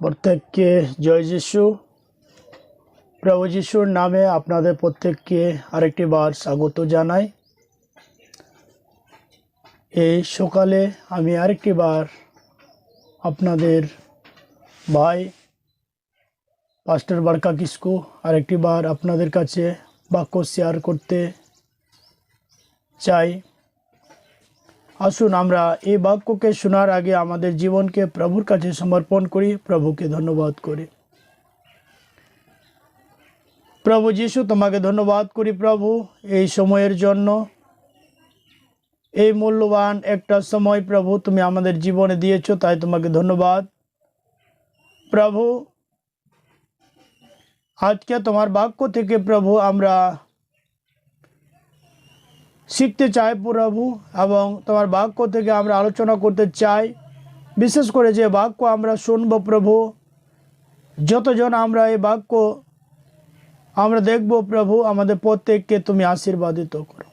প্রত্যেককে জয় যিশু। প্রভু যিশুর নামে আপনাদের প্রত্যেককে আরেকটি বার স্বাগত জানাই। এই সকালে আমি আরেকটি বার আপনাদের ভাই, পাস্টার বারকা কিসকু আরেকটি বার আপনাদের কাছে বাক্য শেয়ার করতে চাই। আসুন আমরা এই বাক্যকে শোনার আগে আমাদের জীবনকে প্রভুর কাছে সমর্পণ করি, প্রভুকে ধন্যবাদ করি। প্রভু যিশু, তোমাকে ধন্যবাদ করি প্রভু, এই সময়ের জন্য। এই মূল্যবান একটা সময় প্রভু, তুমি আমাদের জীবনে দিয়েছ, তাই তোমাকে ধন্যবাদ। প্রভু, আজকে তোমার বাক্য থেকে প্রভু, আমরা শিখতে চাই প্রভু এবং তোমার বাক্য থেকে আমরা আলোচনা করতে চাই। বিশেষ করে যে বাক্য আমরা শুনব প্রভু, যতজন আমরা এই বাক্য আমরা দেখব প্রভু, আমাদের প্রত্যেককে তুমি আশীর্বাদিত করো।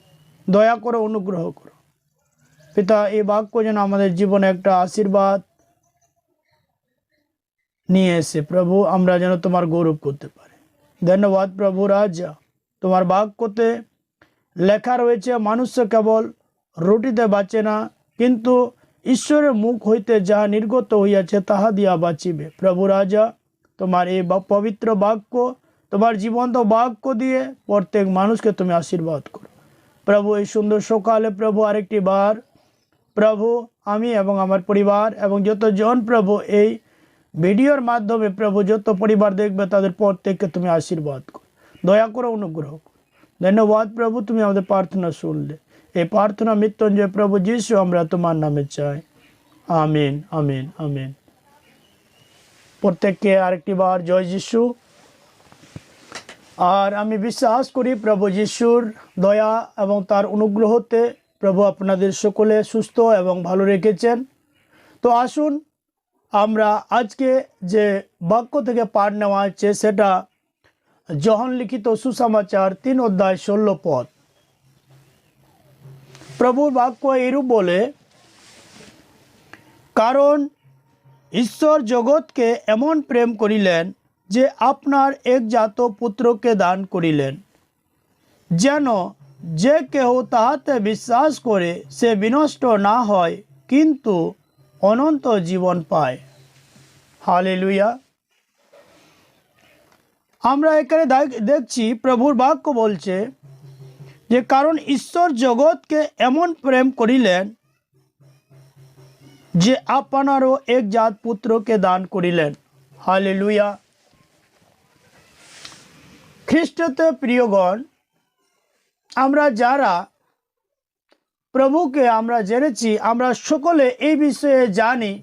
দয়া করো অনুগ্রহ করো। পিতা, এই বাক্য যেন আমাদের জীবনে একটা আশীর্বাদ নিয়ে এসে প্রভু, আমরা যেন তোমার গৌরব করতে পারি। ধন্যবাদ প্রভু রাজা। তোমার বাক্যতে লেখা রয়েছে, মানুষ কেবল রুটিতে বাঁচে না, কিন্তু ঈশ্বরের মুখ হইতে যাহা নির্গত হইয়াছে, তাহা দিয়া বাঁচিবে। প্রভু রাজা, তোমার এই পবিত্র বাক্য, তোমার জীবন্ত বাক্য দিয়ে প্রত্যেক মানুষকে তুমি আশীর্বাদ করো। প্রভু, এই সুন্দর সকালে প্রভু আরেকটি বার, প্রভু, আমি এবং আমার পরিবার এবং যতজন প্রভু এই ভিডিওর মাধ্যমে প্রভু যত পরিবার দেখবে, তাদের প্রত্যেককে তুমি আশীর্বাদ করো। দয়া করো অনুগ্রহ ধন্যবাদ প্রভু তুমি আমাদের প্রার্থনা শুনলে এই প্রার্থনা মৃত্যুঞ্জয় প্রভু যিশু আমরা তোমার নামে চাই আমিন আমিন আমিন প্রত্যেককে আরেকটি বার জয় যিশু আর আমি বিশ্বাস করি প্রভু যিশুর দয়া এবং তার অনুগ্রহতে প্রভু আপনাদের সকলে সুস্থ এবং ভালো রেখেছেন তো আসুন আমরা আজকে যে বাক্য থেকে পাঠ নেওয়া হচ্ছে সেটা জহন লিখিত সুসমাচার, তিন অধ্যায় ষোলো পদ। প্রভুর বাক্য এরূপ বলে, কারণ ঈশ্বর জগৎকে এমন প্রেম করিলেন যে আপনার একজাত পুত্রকে দান করিলেন। যেন যে কেহ তাহাতে বিশ্বাস করে সে বিনষ্ট না হয়, কিন্তু অনন্ত জীবন পায়। হালেলুয়া। আমরা এখানে দেখ- দেখছি প্রভুর বাক্য বলছে যে, কারণ ঈশ্বর জগৎকে এমন প্রেম করিলেন যে আপনারও এক জাত পুত্রকে দান করিলেন। হালেলুয়া। খ্রিস্টতে প্রিয়গণ, আমরা যারা প্রভুকে আমরা জেনেছি, আমরা সকলে এই বিষয়ে জানি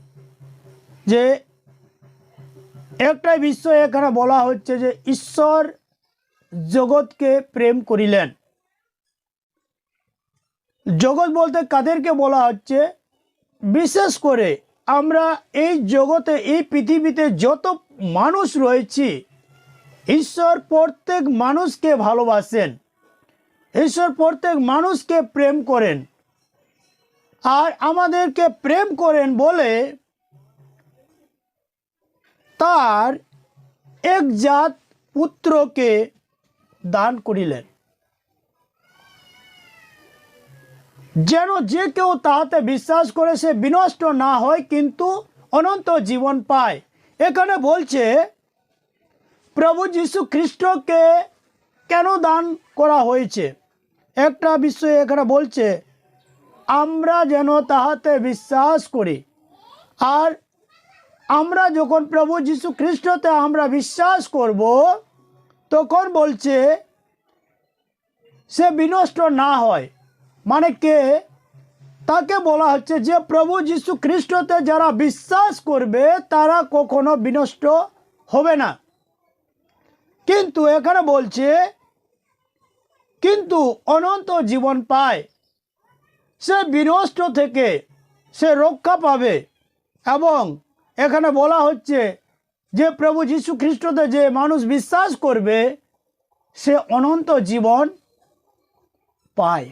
যে একটাই বিষয় এখানে বলা হচ্ছে যে ঈশ্বর জগৎকে প্রেম করিলেন। জগৎ বলতে কাদেরকে বলা হচ্ছে? বিশেষ করে আমরা এই জগতে, এই পৃথিবীতে যত মানুষ রয়েছি, ঈশ্বর প্রত্যেক মানুষকে ভালোবাসেন। ঈশ্বর প্রত্যেক মানুষকে প্রেম করেন। আর আমাদেরকে প্রেম করেন বলে তার এক জাত পুত্রকে দান করিলেন। যেন যে কেউ তাহাতে বিশ্বাস করে সে বিনষ্ট না হয়, কিন্তু অনন্ত জীবন পায়। এখানে বলছে, প্রভু যীশু খ্রিস্টকে কেন দান করা হয়েছে? একটা বিষয় এখানে বলছে, আমরা যেন তাহাতে বিশ্বাস করি। আর আমরা যখন প্রভু যীশু খ্রিস্টতে আমরা বিশ্বাস করব, তখন বলছে, সে বিনষ্ট না হয়। মানে কে? তাকে বলা হচ্ছে যে প্রভু যীশু খ্রিস্টতে যারা বিশ্বাস করবে, তারা কখনো বিনষ্ট হবে না। কিন্তু এখানে বলছে, কিন্তু অনন্ত জীবন পায়। সে বিনষ্ট থেকে সে রক্ষা পাবে এবং এখানে বলা হচ্ছে যে প্রভু যীশু খ্রিস্টতে যে মানুষ বিশ্বাস করবে, সে অনন্ত জীবন পায়।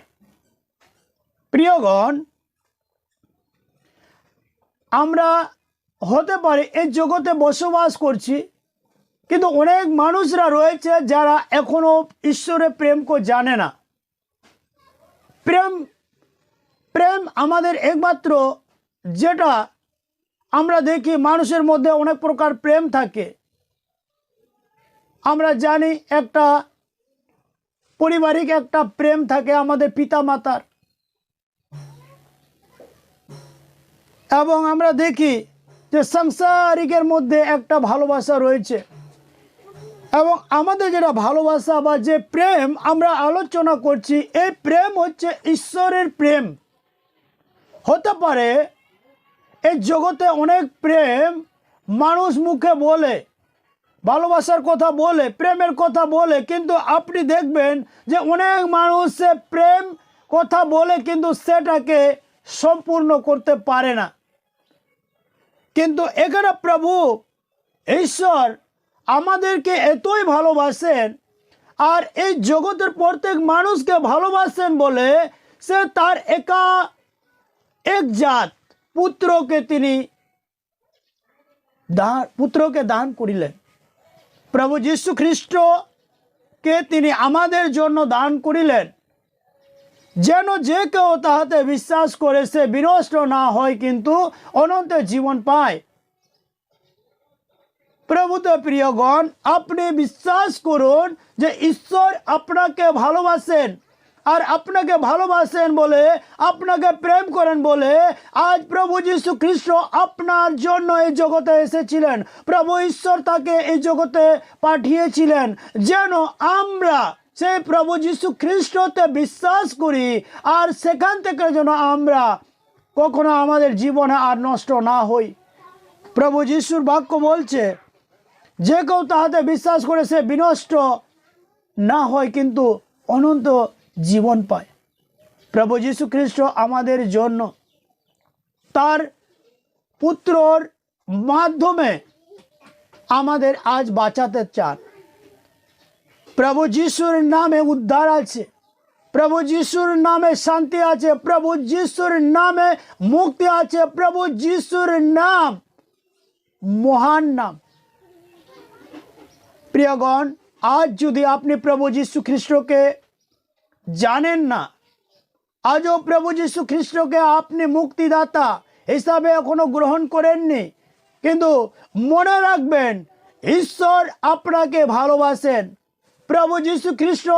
প্রিয়গণ, আমরা হতে পারে এই জগতে বসবাস করছি, কিন্তু অনেক মানুষরা রয়েছে যারা এখনও ঈশ্বরের প্রেমকে জানে না। প্রেম প্রেম আমাদের একমাত্র যেটা আমরা দেখি মানুষের মধ্যে অনেক প্রকার প্রেম থাকে। আমরা জানি একটা পারিবারিক একটা প্রেম থাকে আমাদের পিতা মাতার এবং আমরা দেখি যে সাংসারিকের মধ্যে একটা ভালোবাসা রয়েছে। এবং আমাদের যেটা ভালোবাসা বা যে প্রেম আমরা আলোচনা করছি, এই প্রেম হচ্ছে ঈশ্বরের প্রেম। হতে পারে এই জগতে অনেক প্রেম মানুষ মুখে বলে, ভালোবাসার কথা বলে, প্রেমের কথা বলে, কিন্তু আপনি দেখবেন যে অনেক মানুষ প্রেম কথা বলে, কিন্তু সেটাকে সম্পূর্ণ করতে পারে না। কিন্তু এখানে প্রভু ঈশ্বর আমাদেরকে এতই ভালোবাসেন আর এই জগতের প্রত্যেক মানুষকে ভালোবাসেন বলে সে তার একা এক জাত। পুত্রকে তিনি দান পুত্রকে দান করিলেন। প্রভু যীশু খ্রিস্টকে তিনি আমাদের জন্য দান করিলেন। যেন যে কেউ তাহাতে বিশ্বাস করে সে বিনষ্ট না হয়, কিন্তু অনন্ত জীবন পায়। প্রভুতে প্রিয়গণ, আপনি বিশ্বাস করুন যে ঈশ্বর আপনাকে ভালোবাসেন। আর আপনাকে ভালোবাসেন বলে, আপনাকে প্রেম করেন বলে, আজ প্রভু যীশু খ্রিস্ট আপনার জন্য এই জগতে এসেছিলেন। প্রভু ঈশ্বর তাকে এই জগতে পাঠিয়েছিলেন। যেন আমরা সেই প্রভু যীশু খ্রিস্টতে বিশ্বাস করি, আর সেখান থেকে যেন আমরা কখনো আমাদের জীবনে আর নষ্ট না হই। প্রভু যিশুর বাক্য বলছে, যে কেউ তাহাতে বিশ্বাস করে সে বিনষ্ট না হয়, কিন্তু অনন্ত জীবন পায়। প্রভু যীশু খ্রিস্ট আমাদের জন্য তার পুত্রর মাধ্যমে আমাদের আজ বাঁচাতে চান। প্রভু যিশুর নামে উদ্ধার আছে। প্রভু যিশুর নামে শান্তি আছে। প্রভু যিশুর নামে মুক্তি আছে। প্রভু যিশুর নাম মহান নাম। প্রিয়গণ, আজ যদি আপনি প্রভু যীশু খ্রিস্টকে জানেন না। আজও প্রভু যীশু খ্রিস্টকে আপনি মুক্তিদাতা হিসাবে এখনও গ্রহণ করেননি। কিন্তু মনে রাখবেন, ঈশ্বর আপনাকে ভালোবাসেন। প্রভু যীশু খ্রিস্ট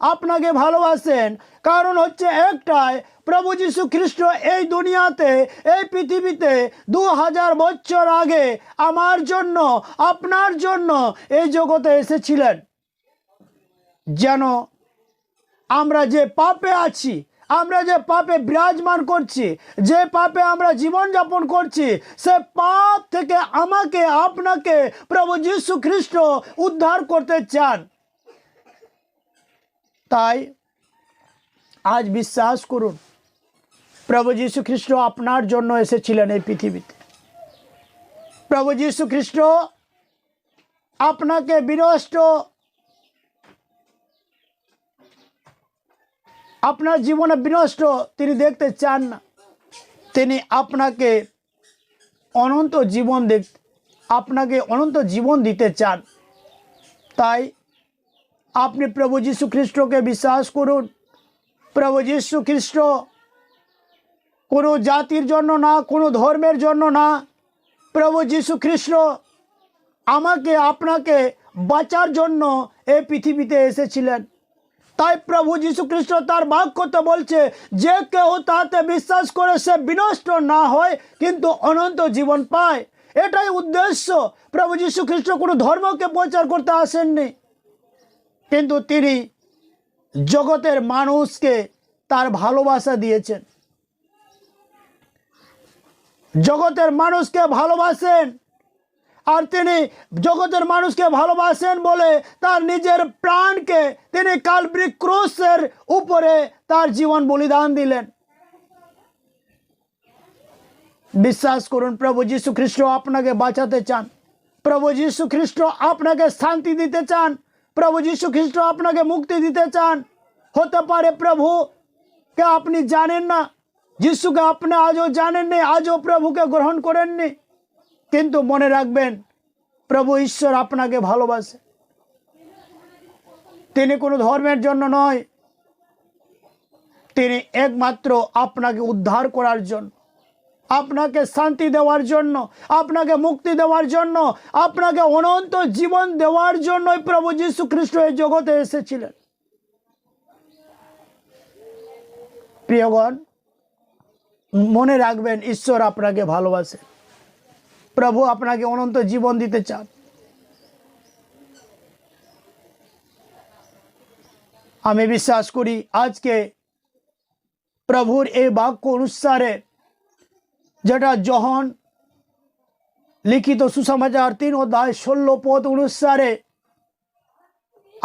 আপনাকে ভালোবাসেন। কারণ হচ্ছে একটাই, প্রভু যীশু খ্রিস্ট এই দুনিয়াতে, এই পৃথিবীতে দু হাজার বছর আগে আমার জন্য, আপনার জন্য এই জগতে এসেছিলেন। যেন আমরা যে পাপে আছি, আমরা যে পাপে বিরাজমান করছি, যে পাপে আমরা জীবনযাপন করছি, সে পাপ থেকে আমাকে, আপনাকে প্রভু যীশু খ্রিস্ট উদ্ধার করতে চান। তাই আজ বিশ্বাস করুন, প্রভু যীশু খ্রিস্ট আপনার জন্য এসেছিলেন এই পৃথিবীতে। প্রভু যীশু খ্রিস্ট আপনাকে বিনষ্ট আপনার জীবনে বিনষ্ট তিনি দেখতে চান না। তিনি আপনাকে অনন্ত জীবন দেখ, আপনাকে অনন্ত জীবন দিতে চান। তাই আপনি প্রভু যীশু খ্রিস্টকে বিশ্বাস করুন। প্রভু যীশু খ্রিস্ট কোনো জাতির জন্য না, কোনো ধর্মের জন্য না। প্রভু যীশু খ্রিস্ট আমাকে, আপনাকে বাঁচার জন্য এই পৃথিবীতে এসেছিলেন। তাই প্রভু যীশু খ্রিস্ট তার বাক্যতে বলছে, যে কেউ তাতে বিশ্বাস করে সে বিনষ্ট না হয়, কিন্তু অনন্ত জীবন পায়। এটাই উদ্দেশ্য। প্রভু যীশু খ্রিস্ট কোনো ধর্মকে প্রচার করতে আসেননি। কিন্তু তিনি জগতের মানুষকে তার ভালোবাসা দিয়েছেন। জগতের মানুষকে ভালোবাসেন। আর তিনি জগতের মানুষকে ভালোবাসেন বলে তার নিজের প্রাণকে তিনি কালব্রিক ক্রুশের উপরে তার জীবন বলিদান দিলেন বিশ্বাস করুন প্রভু যীশু খ্রিস্ট আপনাকে বাঁচাতে চান প্রভু যীশু খ্রিস্ট আপনাকে শান্তি দিতে চান প্রভু যীশু খ্রিস্ট আপনাকে মুক্তি দিতে চান হতে পারে প্রভু কে আপনি জানেন না যিশুকে আপনি আজও জানেননি আজও প্রভুকে গ্রহণ করেননি কিন্তু মনে রাখবেন, প্রভু ঈশ্বর আপনাকে ভালোবাসে। তিনি কোনো ধর্মের জন্য নয়, তিনি একমাত্র আপনাকে উদ্ধার করার জন্য, আপনাকে শান্তি দেওয়ার জন্য, আপনাকে মুক্তি দেওয়ার জন্য, আপনাকে অনন্ত জীবন দেওয়ার জন্যই প্রভু যীশু খ্রিস্ট এই জগতে এসেছিলেন। প্রিয়গণ, মনে রাখবেন, ঈশ্বর আপনাকে ভালোবাসে। প্রভু আপনাকে অনন্ত জীবন দিতে চান। আমি বিশ্বাস করি আজকে প্রভুর এই বাক্য অনুসারে যেটা যখন লিখিত সুসমাচার তিন অধ্যায় ষোলো পদ অনুসারে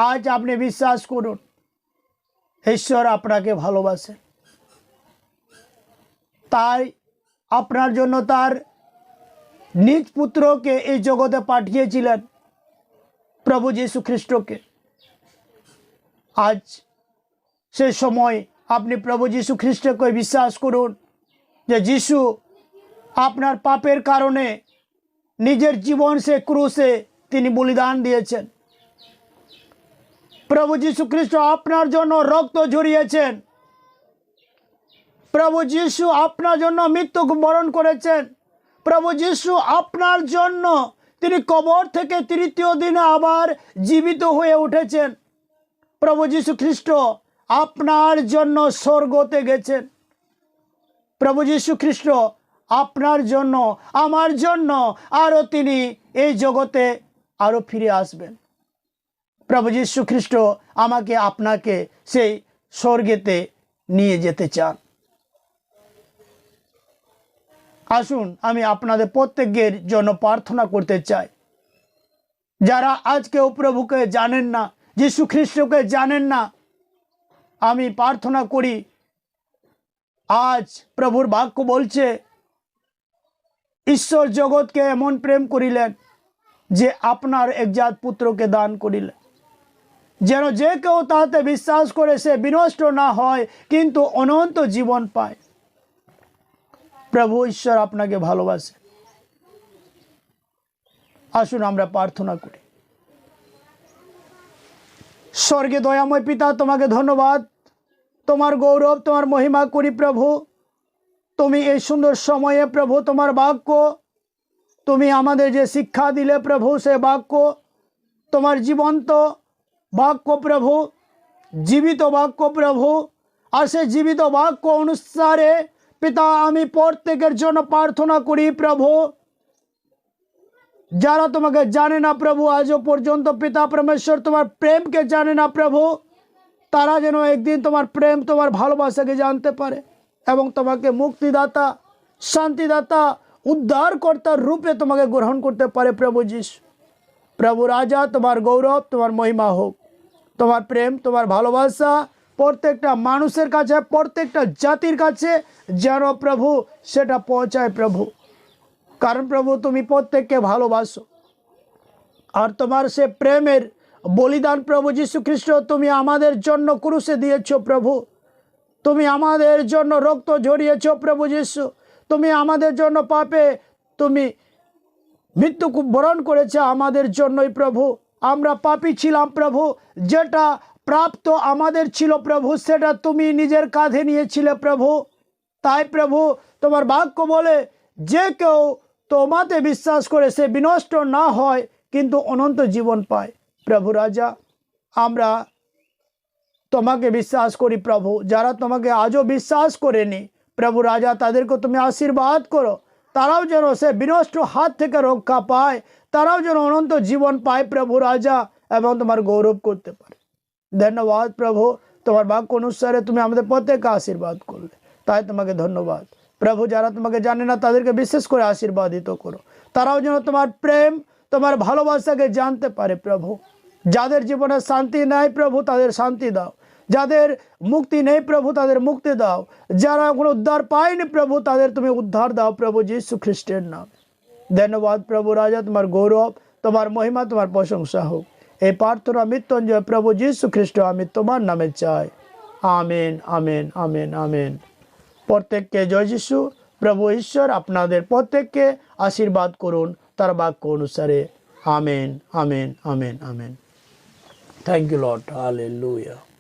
আজ আপনি বিশ্বাস করুন, ঈশ্বর আপনাকে ভালোবাসে তাই আপনার জন্য তার নিজ পুত্রকে এই জগতে পাঠিয়েছিলেন প্রভু যীশু খ্রিস্টকে। আজ সে সময় আপনি প্রভু যীশু খ্রিস্টকে বিশ্বাস করুন যে যিশু আপনার পাপের কারণে নিজের জীবন সে ক্রুশে তিনি বলিদান দিয়েছেন। প্রভু যীশু খ্রিস্ট আপনার জন্য রক্ত ঝরিয়েছেন। প্রভু যিশু আপনার জন্য মৃত্যু বরণ করেছেন। প্রভু যিশু আপনার জন্য তিনি কবর থেকে তৃতীয় দিনে আবার জীবিত হয়ে উঠেছেন। প্রভু যীশু খ্রিস্ট আপনার জন্য স্বর্গতে গেছেন। প্রভু যীশু খ্রিস্ট আপনার জন্য, আমার জন্য আরও তিনি এই জগতে আরও ফিরে আসবেন। প্রভু যীশু খ্রিস্ট আমাকে আপনাকে সেই স্বর্গেতে নিয়ে যেতে চান। আসুন, আমি আপনাদের প্রত্যেকের জন্য প্রার্থনা করতে চাই। যারা আজকেও প্রভুকে জানেন না, যীশু খ্রিস্টকে জানেন না, আমি প্রার্থনা করি, আজ প্রভুর বাক্য বলছে, ঈশ্বর জগৎকে এমন প্রেম করিলেন যে আপনার একজাত পুত্রকে দান করিলেন। যেন যে কেউ তাতে বিশ্বাস করে সে বিনষ্ট না হয়, কিন্তু অনন্ত জীবন পায়। প্রভু ঈশ্বর আপনাকে ভালোবাসে। আসুন আমরা প্রার্থনা করি। স্বর্গে দয়াময় পিতা, তোমাকে ধন্যবাদ। তোমার গৌরব, তোমার মহিমা করি প্রভু। তুমি এই সুন্দর সময়ে প্রভু তোমার বাক্য। তুমি আমাদের যে শিক্ষা দিলে প্রভু, সে বাক্য। তোমার জীবন্ত বাক্য প্রভু। জীবিত বাক্য প্রভু। আর সে জীবিত বাক্য অনুসারে পিতা, আমি প্রত্যেকের জন্য প্রার্থনা করি, প্রভু। যারা তোমাকে জানে না, প্রভু আজও পর্যন্ত পিতা পরমেশ্বর তোমার প্রেমকে জানে না, প্রভু, তারা যেন একদিন তোমার প্রেম, তোমার ভালোবাসাকে জানতে পারে এবং তোমাকে মুক্তিদাতা, শান্তিদাতা, উদ্ধারকর্তার রূপে তোমাকে গ্রহণ করতে পারে, প্রভু যিশু। প্রভু রাজা, তোমার গৌরব, তোমার মহিমা হোক। তোমার প্রেম, তোমার ভালোবাসা প্রত্যেকটা মানুষের কাছে, প্রত্যেকটা জাতির কাছে যেন প্রভু সেটা পৌঁছায় প্রভু। কারণ প্রভু তুমি প্রত্যেককে ভালোবাসো। আর তোমার সে প্রেমের বলিদান প্রভু যীশু খ্রিস্ট তুমি আমাদের জন্য ক্রুশে দিয়েছ প্রভু। তুমি আমাদের জন্য রক্ত ঝরিয়েছ প্রভু যীশু। তুমি আমাদের জন্য পাপে তুমি মৃত্যু বরণ করেছে আমাদের জন্যই প্রভু। আমরা পাপী ছিলাম প্রভু, যেটা প্রাপ্ত আমাদের ছিল প্রভু, সেটা তুমি নিজের কাঁধে নিয়েছিলে প্রভু। তাই প্রভু, তোমার বাক্য বলে, যে কেউ তোমাতে বিশ্বাস করে সে বিনষ্ট না হয়, কিন্তু অনন্ত জীবন পায়। প্রভু রাজা, আমরা তোমাকে বিশ্বাস করি প্রভু, যারা তোমাকে আজও বিশ্বাস করেনি। প্রভু রাজা, তাদেরকে তুমি আশীর্বাদ করো। তারাও যেন সে বিনষ্ট হাত থেকে রক্ষা পায়, তারাও যেন অনন্ত জীবন পায় প্রভু রাজা, এবং তোমার গৌরব করতে পারে। ধন্যবাদ প্রভু। তোমার বাক্য অনুসারে তুমি আমাদের প্রত্যেককে আশীর্বাদ করলে। তাই তোমাকে ধন্যবাদ। প্রভু, যারা তোমাকে জানে না, তাদেরকে বিশেষ করে আশীর্বাদিত করো। তারাও যেন তোমার প্রেম, তোমার ভালোবাসাকে জানতে পারে প্রভু। যাদের জীবনে শান্তি নাই প্রভু, তাদের শান্তি দাও। যাদের মুক্তি নেই প্রভু, তাদের মুক্তি দাও। যারা কোনো উদ্ধার পায়নি প্রভু, তাদের তুমি উদ্ধার দাও প্রভু যীশু খ্রিস্টের নাম। ধন্যবাদ প্রভু, রাজা তোমার গৌরব, তোমার মহিমা, তোমার প্রশংসা হোক। এই প্রার্থনা মৃত্যুঞ্জয় প্রভু যীশু খ্রিস্ট, আমি তোমার নামে চাই। Amen amen amen amen. প্রত্যেককে জয় যিশু। প্রভু ঈশ্বর, আপনাদের প্রত্যেককে আশীর্বাদ করুন তার বাক্য অনুসারে। Amen amen amen amen. Thank you Lord hallelujah